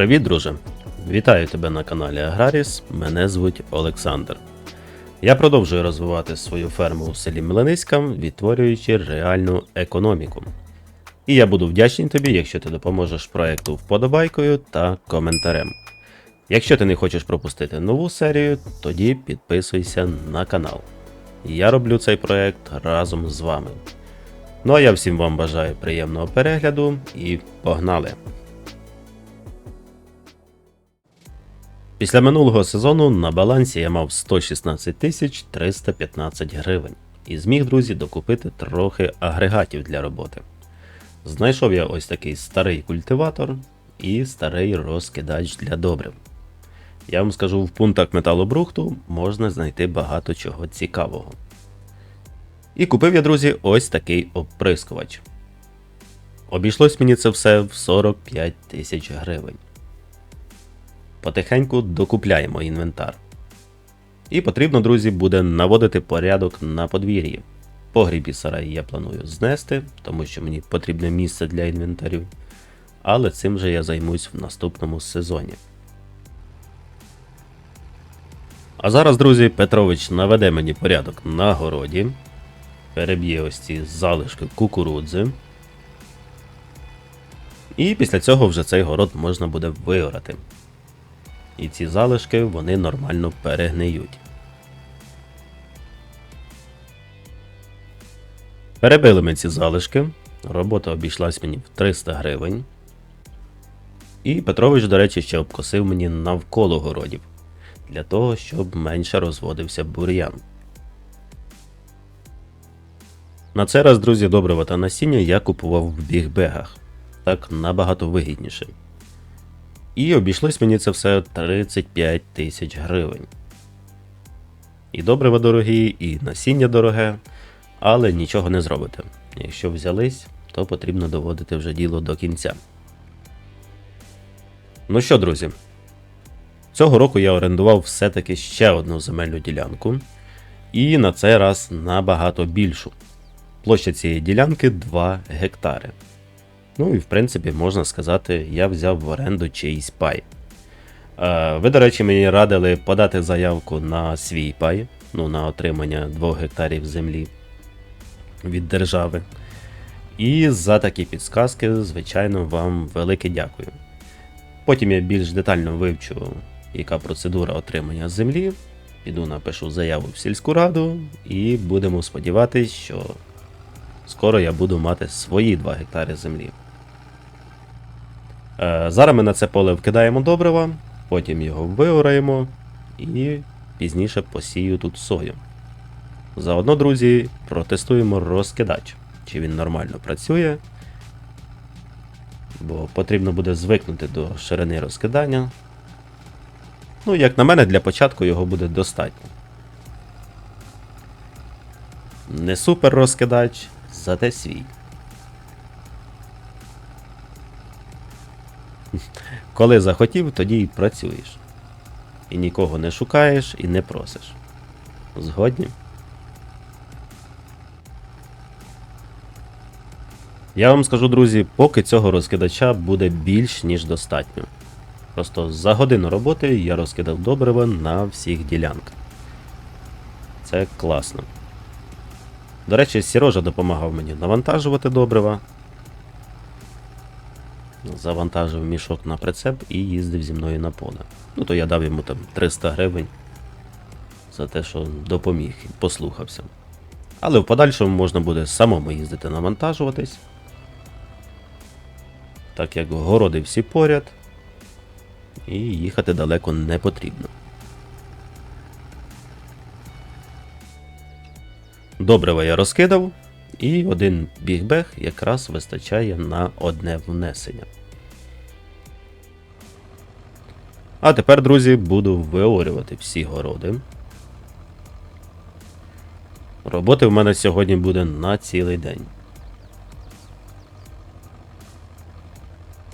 Привіт, друже! Вітаю тебе на каналі Аграріс. Мене звуть Олександр. Я продовжую розвивати свою ферму у селі Млиниська, відтворюючи реальну економіку. І я буду вдячний тобі, якщо ти допоможеш проекту вподобайкою та коментарем. Якщо ти не хочеш пропустити нову серію, тоді підписуйся на канал. Я роблю цей проект разом з вами. Ну а я всім вам бажаю приємного перегляду і погнали! Після минулого сезону на балансі я мав 116 тисяч 315 гривень і зміг, друзі, докупити трохи агрегатів для роботи. Знайшов я ось такий старий культиватор і старий розкидач для добрив. Я вам скажу, в пунктах металобрухту можна знайти багато чого цікавого. І купив я, друзі, ось такий оприскувач. Обійшлось мені це все в 45 тисяч гривень. Потихеньку докупляємо інвентар. І потрібно, друзі, буде наводити порядок на подвір'ї. Погріб і сарай я планую знести, тому що мені потрібне місце для інвентарю. Але цим же я займусь в наступному сезоні. А зараз, друзі, Петрович наведе мені порядок на городі. Переб'є ось ці залишки кукурудзи. І після цього вже цей город можна буде виорати. І ці залишки вони нормально перегниють. Перебили ми ці залишки. Робота обійшлась мені в 300 гривень. І Петрович, до речі, ще обкосив мені навколо городів. Для того, щоб менше розводився бур'ян. На цей раз, друзі, добрива та насіння я купував в бігбегах. Так набагато вигідніше. І обійшлось мені це все 35 тисяч гривень. І добрива дорогі, і насіння дороге, але нічого не зробите. Якщо взялись, то потрібно доводити вже діло до кінця. Ну що, друзі, цього року я орендував все-таки ще одну земельну ділянку, і на цей раз набагато більшу. Площа цієї ділянки 2 гектари. Ну і в принципі, можна сказати, я взяв в оренду чийсь пай. Е, Ви, до речі, мені радили подати заявку на свій пай, ну, на отримання 2 гектарів землі від держави. І за такі підсказки, звичайно, вам велике дякую. Потім я більш детально вивчу, яка процедура отримання землі. Піду напишу заяву в сільську раду, і будемо сподіватися, що скоро я буду мати свої 2 гектари землі. Е, Зараз ми на це поле вкидаємо добрива, потім його виораємо і пізніше посію тут сою. Заодно, друзі, протестуємо розкидач, чи він нормально працює. Бо потрібно буде звикнути до ширини розкидання. Ну, як на мене, для початку його буде достатньо. Не супер розкидач, зате свій. Коли захотів, тоді й працюєш. І нікого не шукаєш і не просиш. Згодні? Я вам скажу, друзі, поки цього розкидача буде більш ніж достатньо. Просто за годину роботи я розкидав добрива на всіх ділянках. Це класно. До речі, Сірожа допомагав мені навантажувати добрива. Завантажив мішок на прицеп і їздив зі мною на поле. Ну то я дав йому там 300 гривень за те, що допоміг і послухався. Але в подальшому можна буде самому їздити навантажуватись. Так як городи всі поряд, і їхати далеко не потрібно. Добрива я розкидав, і один бігбег якраз вистачає на одне внесення. А тепер, друзі, буду виорювати всі городи. Роботи в мене сьогодні буде на цілий день.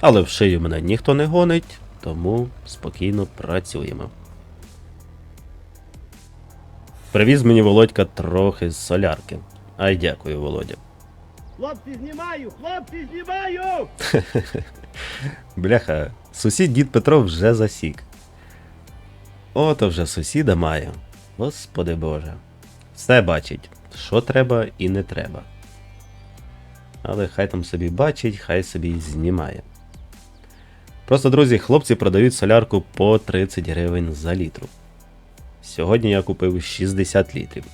Але в шию мене ніхто не гонить, тому спокійно працюємо. Привіз мені Володька трохи з солярки. Ай дякую, Володя. Хлопці, знімаю! Хлопці, знімаю! Бляха, Сусід дід Петро вже засік. Ото вже сусіда має. Господи Боже. Все бачить, що треба і не треба. Але хай там собі бачить, хай собі знімає. Просто, друзі, хлопці продають солярку по 30 гривень за літру. Сьогодні я купив 60 літрів.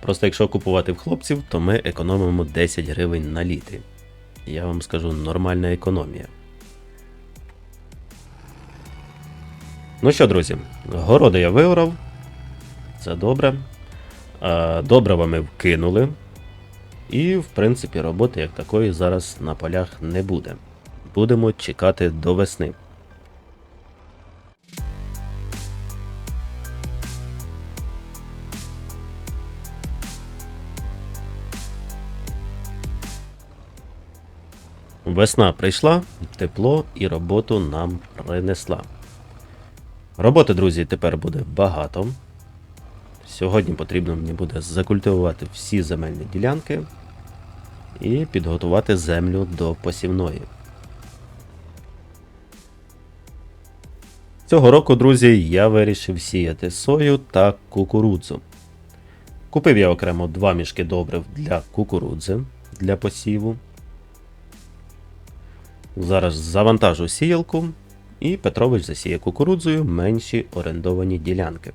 Просто якщо купувати в хлопців, то ми економимо 10 гривень на літрі. Я вам скажу, нормальна економія. Ну що, друзі, городи я виорав. Це добре. Добрива ми вкинули. І, в принципі, роботи як такої зараз на полях не буде. Будемо чекати до весни. Весна прийшла, тепло і роботу нам принесла. Роботи, друзі, тепер буде багато. Сьогодні потрібно мені буде закультивувати всі земельні ділянки і підготувати землю до посівної. Цього року, друзі, я вирішив сіяти сою та кукурудзу. Купив я окремо два мішки добрив для кукурудзи для посіву. Зараз завантажу сіялку, і Петрович засіє кукурудзою менші орендовані ділянки.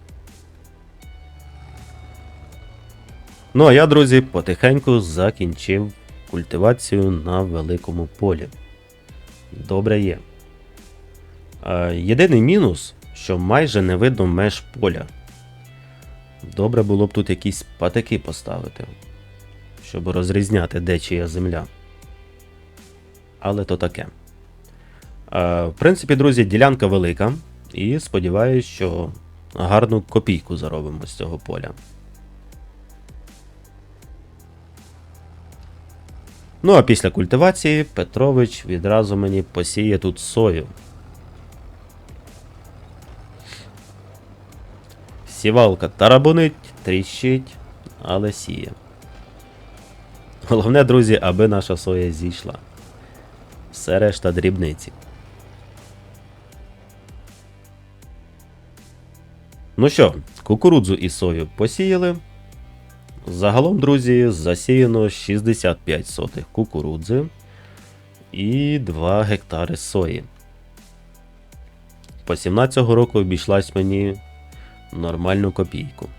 Ну а я, друзі, потихеньку закінчив культивацію на великому полі. Добре є. Єдиний мінус, що майже не видно меж поля. Добре було б тут якісь патики поставити, щоб розрізняти, де чия земля. Але то таке. Е, В принципі, друзі, ділянка велика, і сподіваюся, що гарну копійку заробимо з цього поля. Ну а після культивації Петрович відразу мені посіє тут сою. Сівалка тарабунить, тріщить, але сіє. Головне, друзі, аби наша соя зійшла. Все решта дрібниці. Ну що, кукурудзу і сою посіяли. Загалом, друзі, засіяно 65 сотих кукурудзи і 2 гектари сої. По 17 року обійшлась мені нормальну копійку.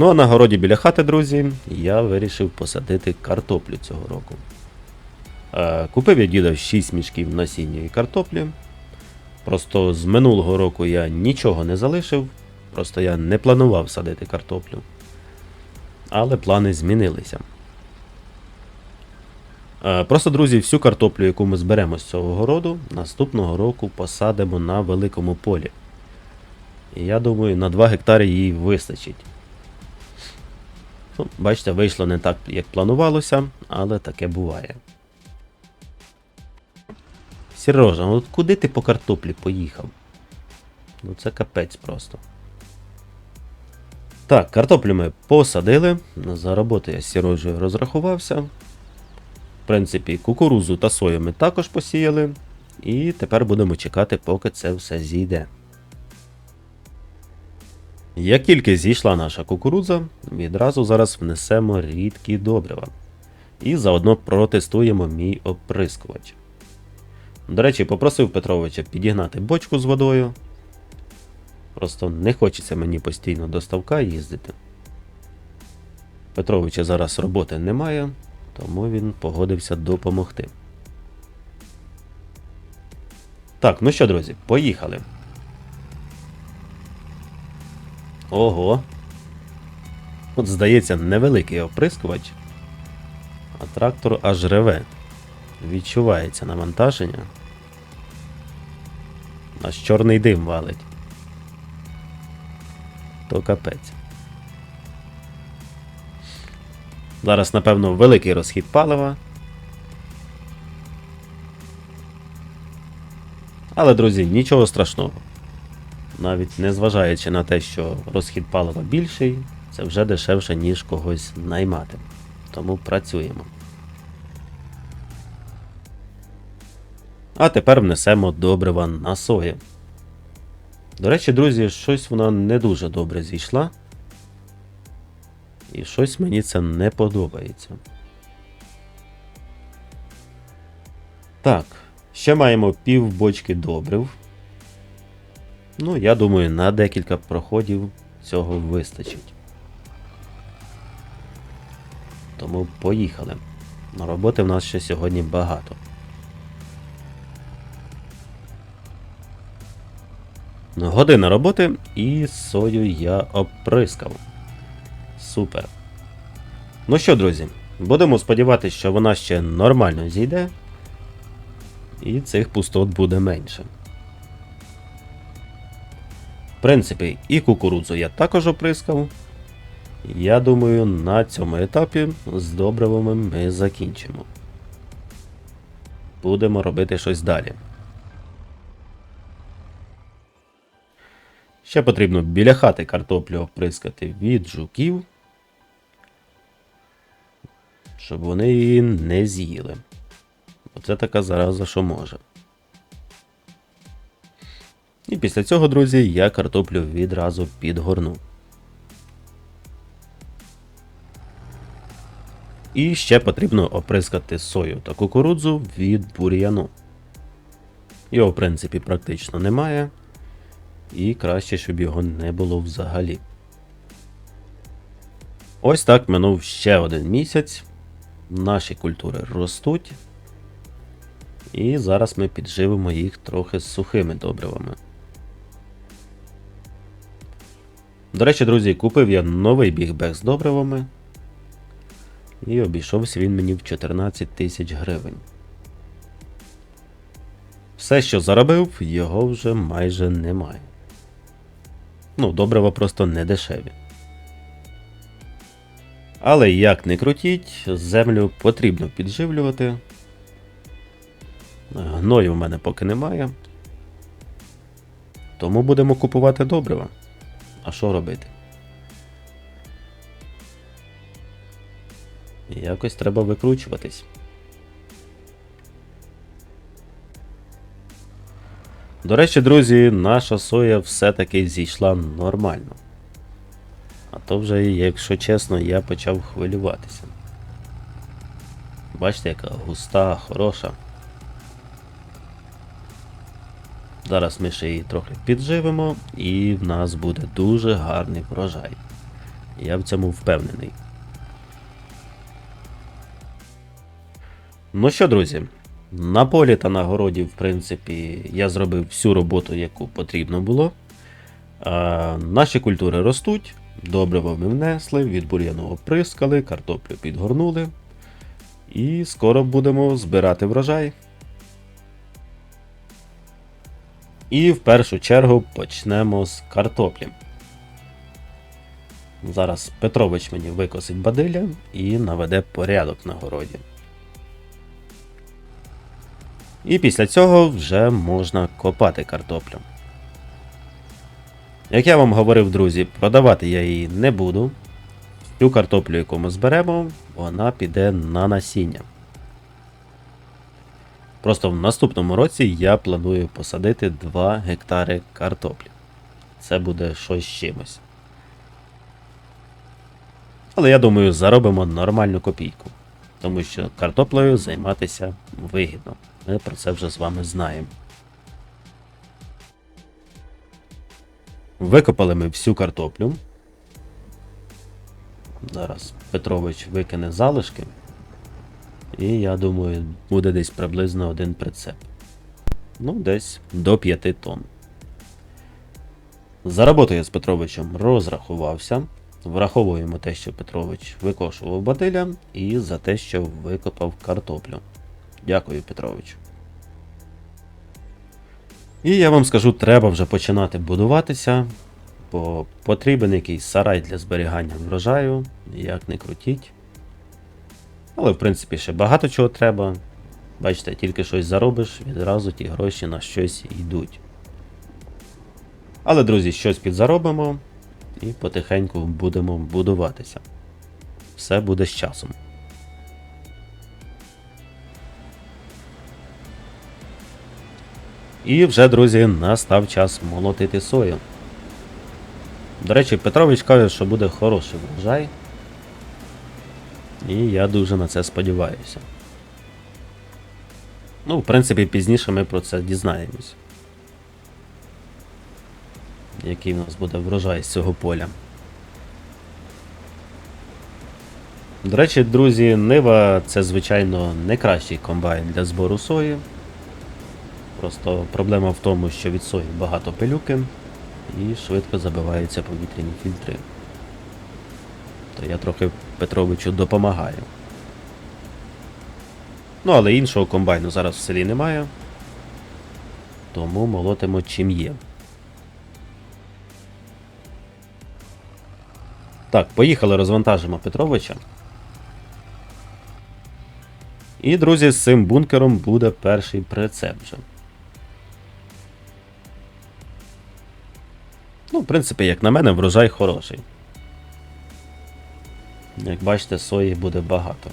Ну а на городі біля хати, друзі, я вирішив посадити картоплю цього року. Е, Купив я діда 6 мішків насіння картоплі. Просто з минулого року я нічого не залишив, просто я не планував садити картоплю. Але плани змінилися. Е, Просто, друзі, всю картоплю, яку ми зберемо з цього городу, наступного року посадимо на великому полі. І я думаю, на 2 гектари їй вистачить. Ну, бачите, вийшло не так, як планувалося, але таке буває. Сережа, ну от куди ти по картоплі поїхав? Ну це капець просто. Так, картоплю ми посадили. За роботу я з Сережею розрахувався. В принципі, кукурузу та сою ми також посіяли. І тепер будемо чекати, поки це все зійде. Як тільки зійшла наша кукурудза, відразу зараз внесемо рідкі добрива. І заодно протестуємо мій оприскувач. До речі, попросив Петровича підігнати бочку з водою. Просто не хочеться мені постійно до ставка їздити. Петровича зараз роботи немає, тому він погодився допомогти. Так, ну що, друзі, поїхали. Ого. От, здається, невеликий оприскувач, а трактор аж реве. Відчувається навантаження. Аж чорний дим валить. То капець. Зараз, напевно, великий розхід палива. Але, друзі, нічого страшного. Навіть незважаючи на те, що розхід палива більший, це вже дешевше, ніж когось наймати. Тому працюємо. А тепер внесемо добрива на сою. До речі, друзі, щось вона не дуже добре зійшла. І щось мені це не подобається. Так, ще маємо пів бочки добрив. Ну, я думаю, на декілька проходів цього вистачить. Тому поїхали. Роботи в нас ще сьогодні багато. Година роботи і сою я оприскав. Супер. Ну що, друзі, будемо сподіватися, що вона ще нормально зійде. І цих пустот буде менше. В принципі, і кукурудзу я також оприскав. Я думаю, на цьому етапі з добривами ми закінчимо. Будемо робити щось далі. Ще потрібно біля хати картоплю оприскати від жуків, щоб вони її не з'їли. Оце така зараза, що може. І після цього, друзі, я картоплю відразу підгорну. І ще потрібно оприскати сою та кукурудзу від бур'яну. Його, в принципі, практично немає. І краще, щоб його не було взагалі. Ось так минув ще один місяць. Наші культури ростуть. І зараз ми підживимо їх трохи сухими добривами. До речі, друзі, купив я новий бігбек з добривами. І обійшовся він мені в 14 тисяч гривень. Все, що заробив, його вже майже немає. Ну, добрива просто не дешеві. Але як не крутіть, землю потрібно підживлювати. Гною в мене поки немає. Тому будемо купувати добрива. А що робити? Якось треба викручуватись. До речі, друзі, наша соя все-таки зійшла нормально. А то вже, якщо чесно, я почав хвилюватися. Бачите, яка густа, хороша. Зараз ми ще її трохи підживемо і в нас буде дуже гарний врожай. Я в цьому впевнений. Ну що, друзі, на полі та на городі, в принципі, я зробив всю роботу, яку потрібно було. А, Наші культури ростуть, добриво ми внесли, від бур'яну оприскали, картоплю підгорнули. І скоро будемо збирати врожай. І в першу чергу почнемо з картоплі. Зараз Петрович мені викосить бадиля і наведе порядок на городі. І після цього вже можна копати картоплю. Як я вам говорив, друзі, продавати я її не буду. Цю картоплю, яку ми зберемо, вона піде на насіння. Просто в наступному році я планую посадити 2 гектари картоплі. Це буде щось з чимось. Але я думаю, заробимо нормальну копійку. Тому що картоплею займатися вигідно. Ми про це вже з вами знаємо. Викопали ми всю картоплю. Зараз Петрович викине залишки. І я думаю, буде десь приблизно один прицеп. Ну, десь до 5 тонн. За роботу я з Петровичем розрахувався. Враховуємо те, що Петрович викошував бадиля, і за те, що викопав картоплю. Дякую, Петровичу. І я вам скажу, треба вже починати будуватися, бо потрібен якийсь сарай для зберігання врожаю, як не крутіть. Але, в принципі, ще багато чого треба. Бачите, тільки щось заробиш, відразу ті гроші на щось йдуть. Але, друзі, щось підзаробимо і потихеньку будемо будуватися. Все буде з часом. І вже, друзі, настав час молотити сою. До речі, Петрович каже, що буде хороший врожай. І я дуже на це сподіваюся. Ну, в принципі, пізніше ми про це дізнаємось. Який в нас буде врожай з цього поля. До речі, друзі, Нива це, звичайно, не кращий комбайн для збору сої. Просто проблема в тому, що від сої багато пилюки і швидко забиваються повітряні фільтри. То я трохи Петровичу допомагаю. Ну, але іншого комбайну зараз в селі немає. Тому молотимо чим є. Так, поїхали, розвантажимо Петровича. І, друзі, з цим бункером буде перший прицеп вже. Ну, в принципі, як на мене, врожай хороший. Як бачите, сої буде багато.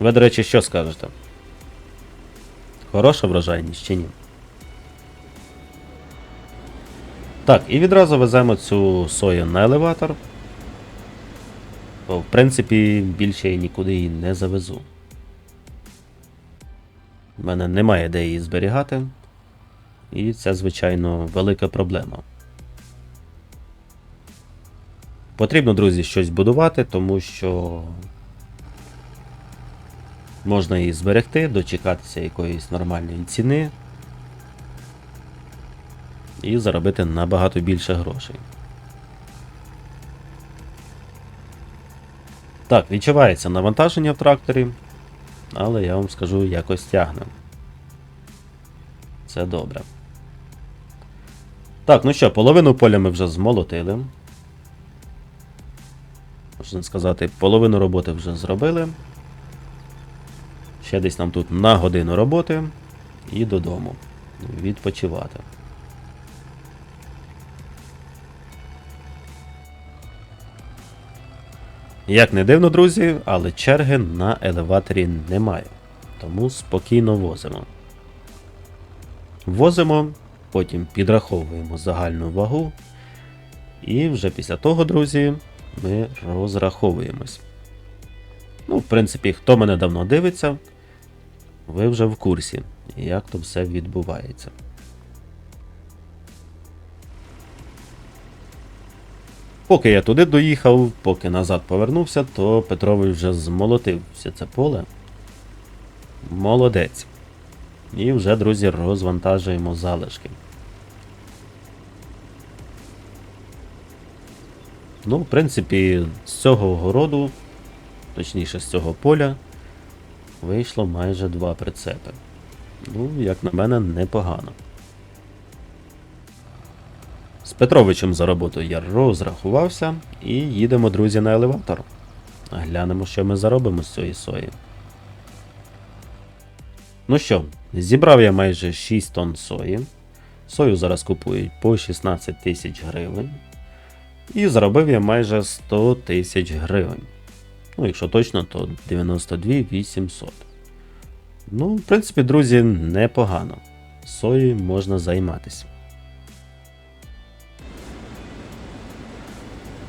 Ви, до речі, що скажете? Хороша врожайність чи ні? Так, і відразу веземо цю сою на елеватор. Бо, в принципі, більше я нікуди її не завезу. У мене немає де її зберігати. І це, звичайно, велика проблема. Потрібно, друзі, щось будувати, тому що можна її зберегти, дочекатися якоїсь нормальної ціни і заробити набагато більше грошей. Так, відчувається навантаження в тракторі, але я вам скажу, якось тягне. Це добре. Так, ну що, половину поля ми вже змолотили. Можна сказати, половину роботи вже зробили. Ще десь нам тут на годину роботи і додому. Відпочивати. Як не дивно, друзі, але черги на елеваторі немає. Тому спокійно возимо. Возимо, потім підраховуємо загальну вагу. І вже після того, друзі, ми розраховуємось. Ну, в принципі, хто мене давно дивиться, ви вже в курсі, як то все відбувається. Поки я туди доїхав, поки назад повернувся, то Петрович вже змолотив все це поле. Молодець. І вже, друзі, розвантажуємо залишки. Ну, в принципі, з цього городу, точніше з цього поля, вийшло майже два прицепи. Ну, як на мене, непогано. З Петровичем за роботу я розрахувався і їдемо, друзі, на елеватор. Глянемо, що ми заробимо з цієї сої. Ну що, зібрав я майже 6 тонн сої. Сою зараз купують по 16 тисяч гривень. І заробив я майже 100 тисяч гривень. Ну, якщо точно, то 92 800. Ну, в принципі, друзі, непогано. Сою можна займатися.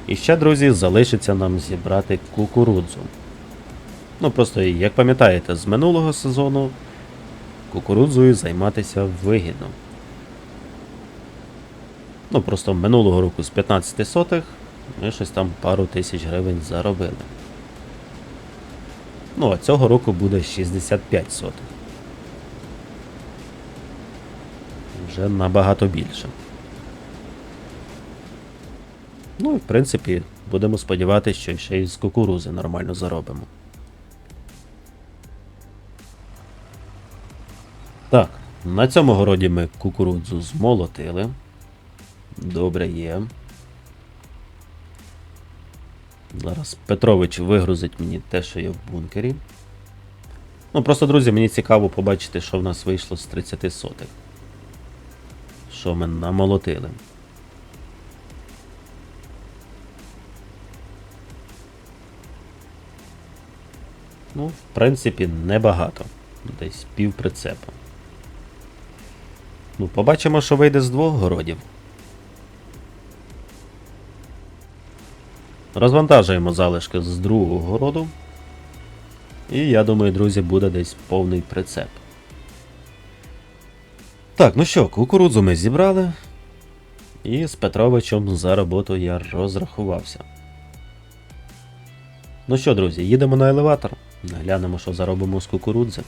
І ще, друзі, залишиться нам зібрати кукурудзу. Ну, просто, як пам'ятаєте, з минулого сезону кукурудзою займатися вигідно. Ну, просто минулого року з 15 сотих ми щось там пару тисяч гривень заробили. Ну, а цього року буде 65 сотих. Вже набагато більше. Ну і в принципі, будемо сподіватися, що ще й з кукурузи нормально заробимо. Так, на цьому городі ми кукурудзу змолотили. Добре є. Зараз Петрович вигрузить мені те, що є в бункері. Ну, просто, друзі, мені цікаво побачити, що в нас вийшло з 30 сотих. Що ми намолотили. Ну, в принципі, небагато. десь пів прицепа. Ну, побачимо, що вийде з двох городів. Розвантажуємо залишки з другого городу. І я думаю, друзі, буде десь повний прицеп. Так, ну що, кукурудзу ми зібрали. І з Петровичем за роботу я розрахувався. Ну що, друзі, їдемо на елеватор. Глянемо, що заробимо з кукурудзи.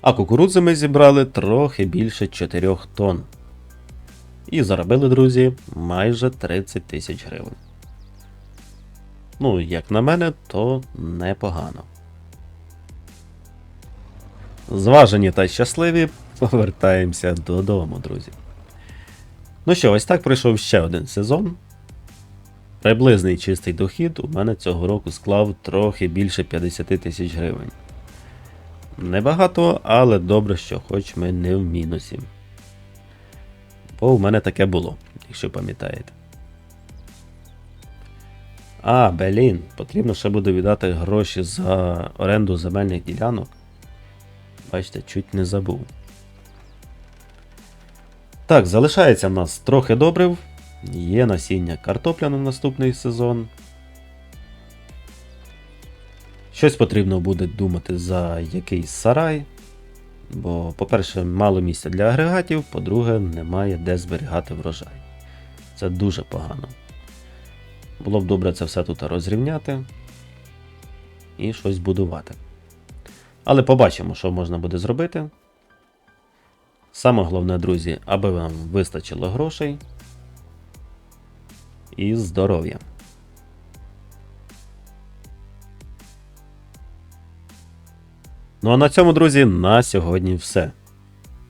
А кукурудзи ми зібрали трохи більше 4 тонн. І заробили, друзі, майже 30 тисяч гривень. Ну, як на мене, то непогано. Зважені та щасливі, повертаємося додому, друзі. Ну що, ось так пройшов ще один сезон. Приблизний чистий дохід у мене цього року склав трохи більше 50 тисяч гривень. Небагато, але добре, що хоч ми не в мінусі. Бо у мене таке було, якщо пам'ятаєте. А, блін, потрібно ще буде віддати гроші за оренду земельних ділянок. Бачите, чуть не забув. Так, залишається в нас трохи добрив. Є насіння картопля на наступний сезон. Щось потрібно буде думати за якийсь сарай. Бо, по-перше, мало місця для агрегатів, по-друге, немає де зберігати врожай. Це дуже погано. Було б добре це все тут розрівняти і щось будувати. Але побачимо, що можна буде зробити. Саме головне, друзі, аби вам вистачило грошей і здоров'я. Ну а на цьому, друзі, на сьогодні все.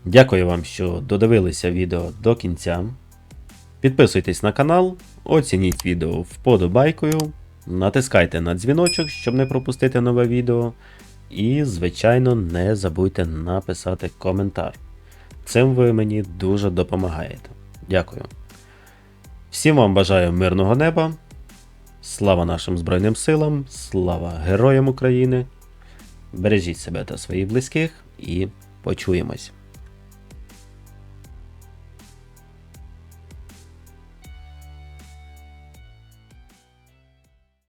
Дякую вам, що додивилися відео до кінця. Підписуйтесь на канал, оцініть відео вподобайкою, натискайте на дзвіночок, щоб не пропустити нове відео. І, звичайно, не забудьте написати коментар. Цим ви мені дуже допомагаєте. Дякую. Всім вам бажаю мирного неба. Слава нашим Збройним силам, слава Героям України. Бережіть себе та своїх близьких і почуємось.